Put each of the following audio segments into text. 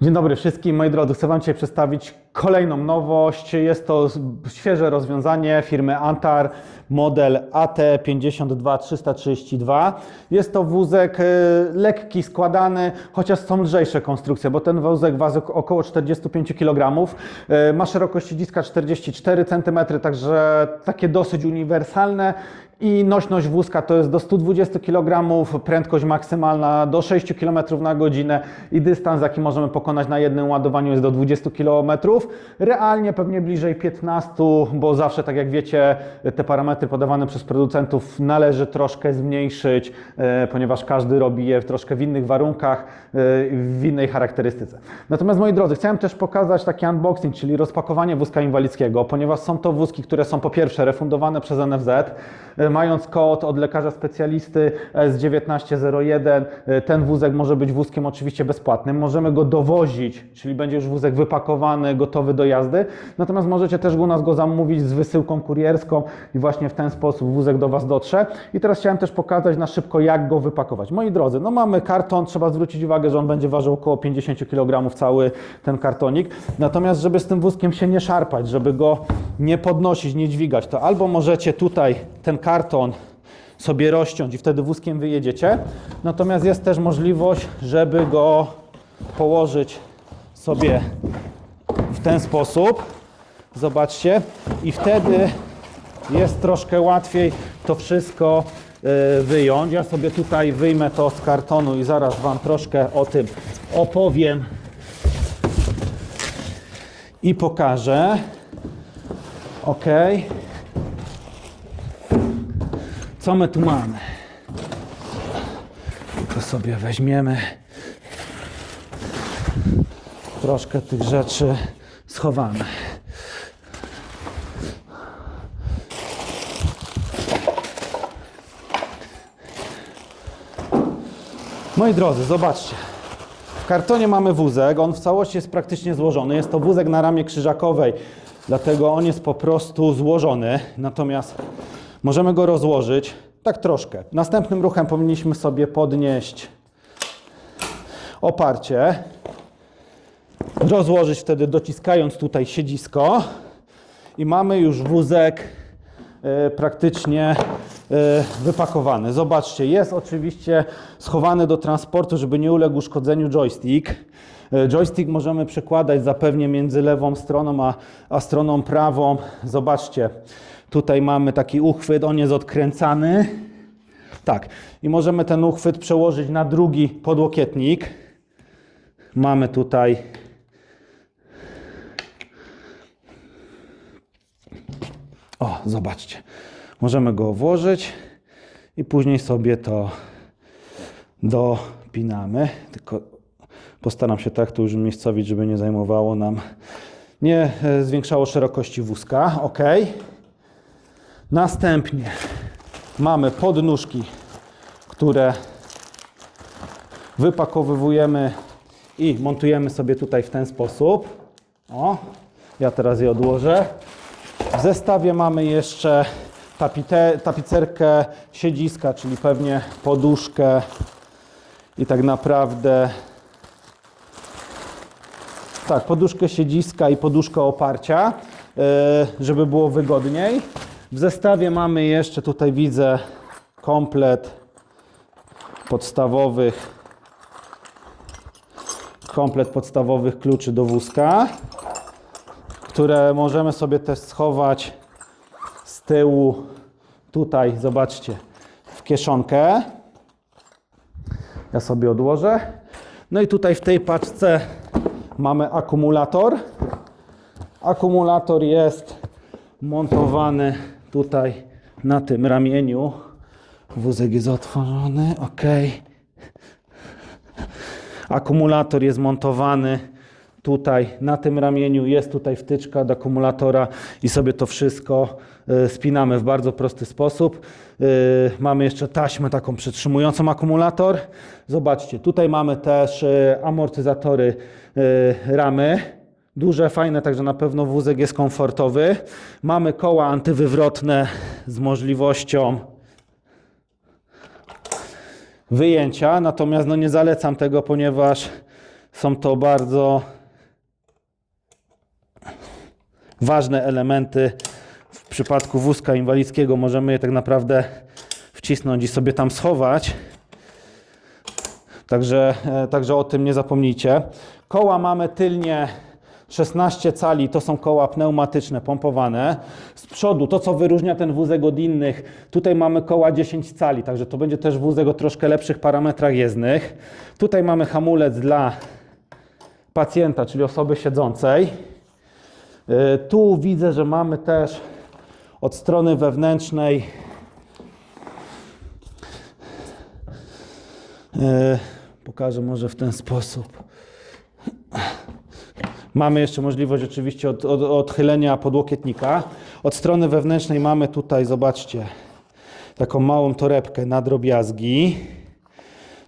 Dzień dobry wszystkim, moi drodzy. Chcę Wam dzisiaj przedstawić kolejną nowość. Jest to świeże rozwiązanie firmy Antar, model AT52332. Jest to wózek e, lekki, składany, chociaż są lżejsze konstrukcje, bo ten wózek waży około 45 kg. E, Ma szerokość siedziska 44 cm, także takie dosyć uniwersalne. I nośność wózka to jest do 120 kg, prędkość maksymalna do 6 km na godzinę i dystans, jaki możemy pokonać na jednym ładowaniu jest do 20 km. Realnie pewnie bliżej 15, bo zawsze, tak jak wiecie, te parametry podawane przez producentów należy troszkę zmniejszyć, e, ponieważ każdy robi je w troszkę w innych warunkach, e, w innej charakterystyce. Natomiast moi drodzy, chciałem też pokazać taki unboxing, czyli rozpakowanie wózka inwalidzkiego, ponieważ są to wózki, które są po pierwsze refundowane przez NFZ, e, mając kod od lekarza specjalisty S1901, e, ten wózek może być wózkiem oczywiście bezpłatnym. Możemy go dowozić, czyli będzie już wózek wypakowany, gotowy do jazdy. Natomiast możecie też u nas go zamówić z wysyłką kurierską i właśnie w ten sposób wózek do Was dotrze. I teraz chciałem też pokazać na szybko, jak go wypakować. Moi drodzy, no mamy karton, trzeba zwrócić uwagę, że on będzie ważył około 50 kg cały ten kartonik. Natomiast, żeby z tym wózkiem się nie szarpać, żeby go nie podnosić, nie dźwigać, to albo możecie tutaj ten karton sobie rozciąć i wtedy wózkiem wyjedziecie. Natomiast jest też możliwość, żeby go położyć sobie w ten sposób. Zobaczcie. I wtedy jest troszkę łatwiej to wszystko y, wyjąć. Ja sobie tutaj wyjmę to z kartonu i zaraz Wam troszkę o tym opowiem i pokażę. Ok. Co my tu mamy? To sobie weźmiemy. Troszkę tych rzeczy schowamy. Moi drodzy, zobaczcie. W kartonie mamy wózek, on w całości jest praktycznie złożony. Jest to wózek na ramię krzyżakowej, dlatego on jest po prostu złożony. Natomiast możemy go rozłożyć tak troszkę. Następnym ruchem powinniśmy sobie podnieść oparcie, rozłożyć wtedy dociskając tutaj siedzisko i mamy już wózek e, praktycznie e, wypakowany. Zobaczcie, jest oczywiście schowany do transportu, żeby nie uległ uszkodzeniu joystick. E, Joystick możemy przekładać zapewnie między lewą stroną a, a stroną prawą. Zobaczcie, tutaj mamy taki uchwyt, on jest odkręcany. Tak, i możemy ten uchwyt przełożyć na drugi podłokietnik. Mamy tutaj O, zobaczcie. Możemy go włożyć i później sobie to dopinamy. Tylko postaram się tak to już umiejscowić, żeby nie zajmowało nam, nie e, zwiększało szerokości wózka. Ok. Następnie mamy podnóżki, które wypakowujemy i montujemy sobie tutaj w ten sposób. O, ja teraz je odłożę. W zestawie mamy jeszcze tapite, tapicerkę siedziska, czyli pewnie poduszkę i tak naprawdę tak, poduszkę siedziska i poduszkę oparcia, yy, żeby było wygodniej. W zestawie mamy jeszcze, tutaj widzę, komplet podstawowych komplet podstawowych kluczy do wózka które możemy sobie też schować z tyłu tutaj, zobaczcie, w kieszonkę. Ja sobie odłożę. No i tutaj w tej paczce mamy akumulator. Akumulator jest montowany tutaj na tym ramieniu. Wózek jest otworzony, ok. Akumulator jest montowany tutaj na tym ramieniu, jest tutaj wtyczka do akumulatora i sobie to wszystko y, spinamy w bardzo prosty sposób. Y, Mamy jeszcze taśmę taką przytrzymującą akumulator. Zobaczcie, tutaj mamy też y, amortyzatory ramy. Duże, fajne, także na pewno wózek jest komfortowy. Mamy koła antywywrotne z możliwością wyjęcia, natomiast no nie zalecam tego, ponieważ Są to bardzo ważne elementy. W przypadku wózka inwalidzkiego możemy je tak naprawdę wcisnąć i sobie tam schować. Także, e, także o tym nie zapomnijcie. Koła mamy tylnie 16 cali, to są koła pneumatyczne, pompowane. Z przodu, to co wyróżnia ten wózek od innych, tutaj mamy koła 10 cali, także to będzie też wózek o troszkę lepszych parametrach jezdnych. Tutaj mamy hamulec dla pacjenta, czyli osoby siedzącej. E, Tu widzę, że mamy też od strony wewnętrznej e, pokażę może w ten sposób. Mamy jeszcze możliwość oczywiście od, od, odchylenia podłokietnika. Od strony wewnętrznej mamy tutaj, zobaczcie, taką małą torebkę na drobiazgi.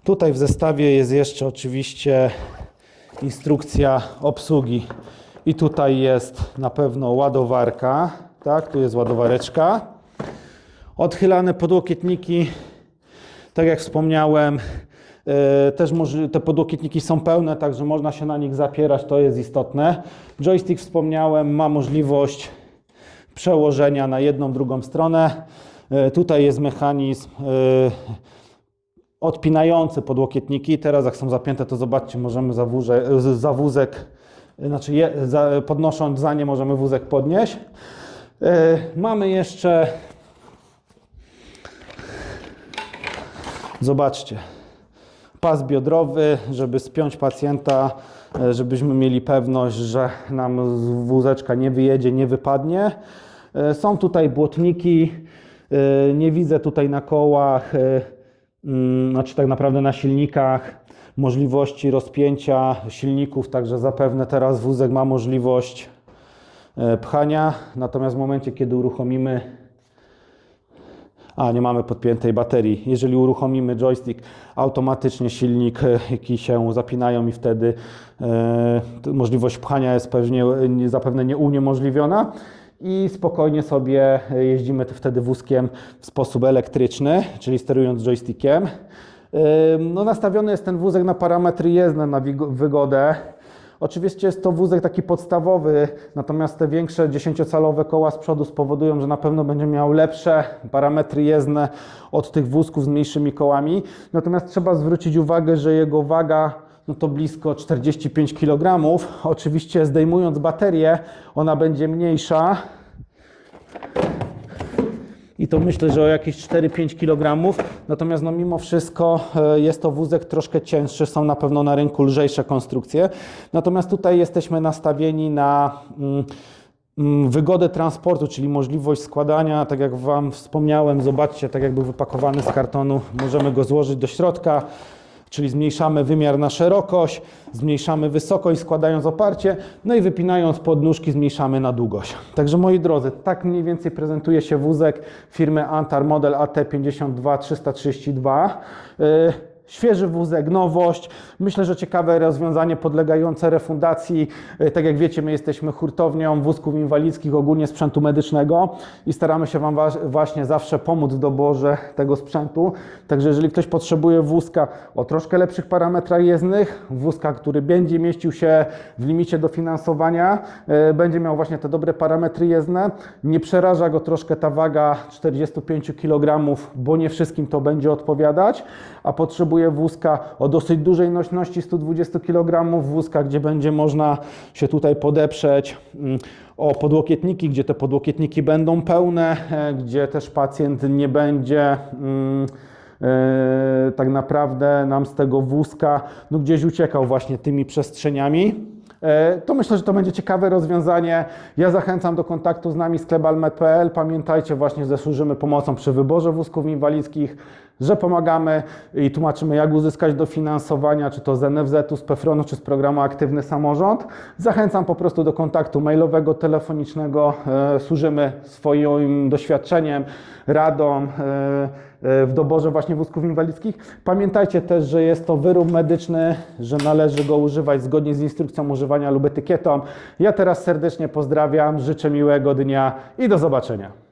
Tutaj w zestawie jest jeszcze oczywiście instrukcja obsługi. I tutaj jest na pewno ładowarka. Tak, tu jest ładowareczka. Odchylane podłokietniki, tak jak wspomniałem, też może, te podłokietniki są pełne, także można się na nich zapierać, to jest istotne. Joystick wspomniałem, ma możliwość przełożenia na jedną, drugą stronę. E, Tutaj jest mechanizm e, odpinający podłokietniki. Teraz jak są zapięte, to zobaczcie, możemy za, wóże, za wózek, znaczy je, za, podnosząc za nie możemy wózek podnieść. E, Mamy jeszcze, zobaczcie, pas biodrowy, żeby spiąć pacjenta, e, żebyśmy mieli pewność, że nam z wózeczka nie wyjedzie, nie wypadnie. E, Są tutaj błotniki, e, nie widzę tutaj na kołach, mm, znaczy tak naprawdę na silnikach możliwości rozpięcia silników, także zapewne teraz wózek ma możliwość pchania, natomiast w momencie, kiedy uruchomimy a, nie mamy podpiętej baterii. Jeżeli uruchomimy joystick, automatycznie silniki się zapinają i wtedy e, to możliwość pchania jest pewnie, nie- zapewne nie uniemożliwiona. I spokojnie sobie jeździmy wtedy wózkiem w sposób elektryczny, czyli sterując joystickiem. E, No, nastawiony jest ten wózek na parametry jezdne, na wygodę. Oczywiście jest to wózek taki podstawowy, natomiast te większe 10-calowe koła z przodu spowodują, że na pewno będzie miał lepsze parametry jezdne od tych wózków z mniejszymi kołami. Natomiast trzeba zwrócić uwagę, że jego waga no to blisko 45 kg. Oczywiście zdejmując baterię, ona będzie mniejsza. I to myślę, że o jakieś 4-5 kg. Natomiast no mimo wszystko e, jest to wózek troszkę cięższy, są na pewno na rynku lżejsze konstrukcje. Natomiast tutaj jesteśmy nastawieni na mm, mm, wygodę transportu, czyli możliwość składania, tak jak Wam wspomniałem, zobaczcie, tak jak był wypakowany z kartonu, możemy go złożyć do środka. Czyli zmniejszamy wymiar na szerokość, zmniejszamy wysokość, składając oparcie, no i wypinając podnóżki, zmniejszamy na długość. Także moi drodzy, tak mniej więcej prezentuje się wózek firmy Antar model AT52332. Yy, Świeży wózek, nowość. Myślę, że ciekawe rozwiązanie podlegające refundacji. Yy, Tak jak wiecie, my jesteśmy hurtownią wózków inwalidzkich, ogólnie sprzętu medycznego i staramy się Wam wa- właśnie zawsze pomóc w doborze tego sprzętu. Także jeżeli ktoś potrzebuje wózka o troszkę lepszych parametrach jezdnych, wózka, który będzie mieścił się w limicie dofinansowania, yy, będzie miał właśnie te dobre parametry jezdne, nie przeraża go troszkę ta waga 45 kg, bo nie wszystkim to będzie odpowiadać, a potrzebuje wózka o dosyć dużej nośności 120 kg, wózka, gdzie będzie można się tutaj podeprzeć mm, o podłokietniki, gdzie te podłokietniki będą pełne, e, gdzie też pacjent nie będzie e, tak naprawdę nam z tego wózka no gdzieś uciekał właśnie tymi przestrzeniami. E, To myślę, że to będzie ciekawe rozwiązanie. Ja zachęcam do kontaktu z nami sklebalmet.pl. Pamiętajcie właśnie, że służymy pomocą przy wyborze wózków inwalidzkich, że pomagamy i tłumaczymy, jak uzyskać dofinansowania, czy to z NFZ-u, z PFRON-u, czy z programu Aktywny Samorząd. Zachęcam po prostu do kontaktu mailowego, telefonicznego. E, Służymy swoim doświadczeniem, radą e, e, w doborze właśnie wózków inwalidzkich. Pamiętajcie też, że jest to wyrób medyczny, że należy go używać zgodnie z instrukcją używania lub etykietą. Ja teraz serdecznie pozdrawiam, życzę miłego dnia i do zobaczenia.